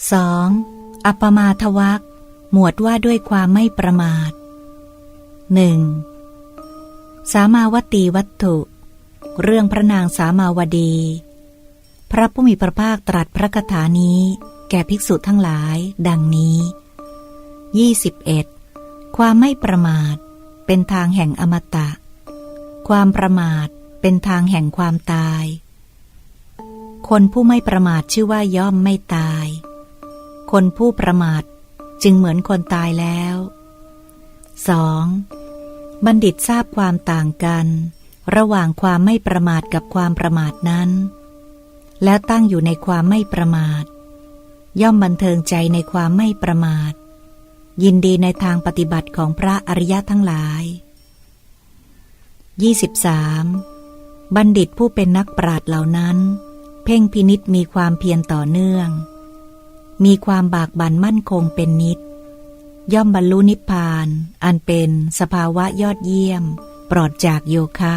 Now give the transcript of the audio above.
2. อัปปมาทวักหมวดว่าด้วยความไม่ประมาท 1. สามาวตีวัตถุ เรื่องพระนางสามาวดี พระผู้มีพระภาคตรัสพระคาถานี้ แก่ภิกษุทั้งหลาย ดังนี้ 21. ความไม่ประมาท เป็นทางแห่งอมตะ ความประมาทเป็นทางแห่งความตาย คนผู้ไม่ประมาทชื่อว่าย่อมไม่ตาย คนผู้ประมาทจึงเหมือนคนตายแล้ว 2. บัณฑิตทราบความต่างกัน ระหว่างความไม่ประมาทกับความประมาทนั้น แล้วตั้งอยู่ในความไม่ประมาท ย่อมบันเทิงใจในความไม่ประมาท ยินดีในทางปฏิบัติของพระอริยะทั้งหลาย 23. บัณฑิตผู้เป็นนักปราชญ์เหล่านั้น เพ่งพินิษมีความเพียรต่อเนื่อง มีความบากบั่นมั่นคงเป็นนิด ย่อมบรรลุนิพพาน อันเป็นสภาวะยอดเยี่ยม ปลอดจากโยคะ